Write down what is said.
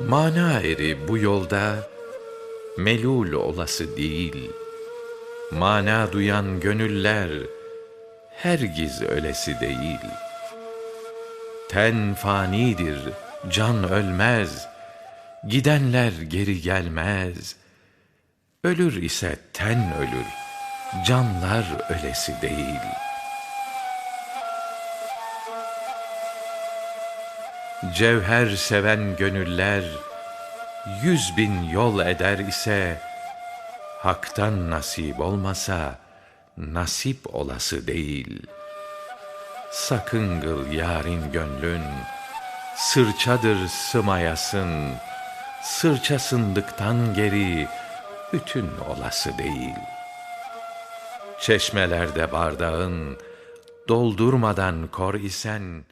Mana eri bu yolda melul olası değil. Mana duyan gönüller hergiz ölesi değil. Ten fanidir, can ölmez, gidenler geri gelmez. Ölür ise ten ölür, canlar ölesi değil.'' Cevher seven gönüller yüz bin yol eder ise haktan nasip olmasa nasip olası değil. Sakın gıl yarın gönlün sırçadır sımayasın sırçasındıktan geri bütün olası değil. Çeşmelerde bardağın doldurmadan kor isen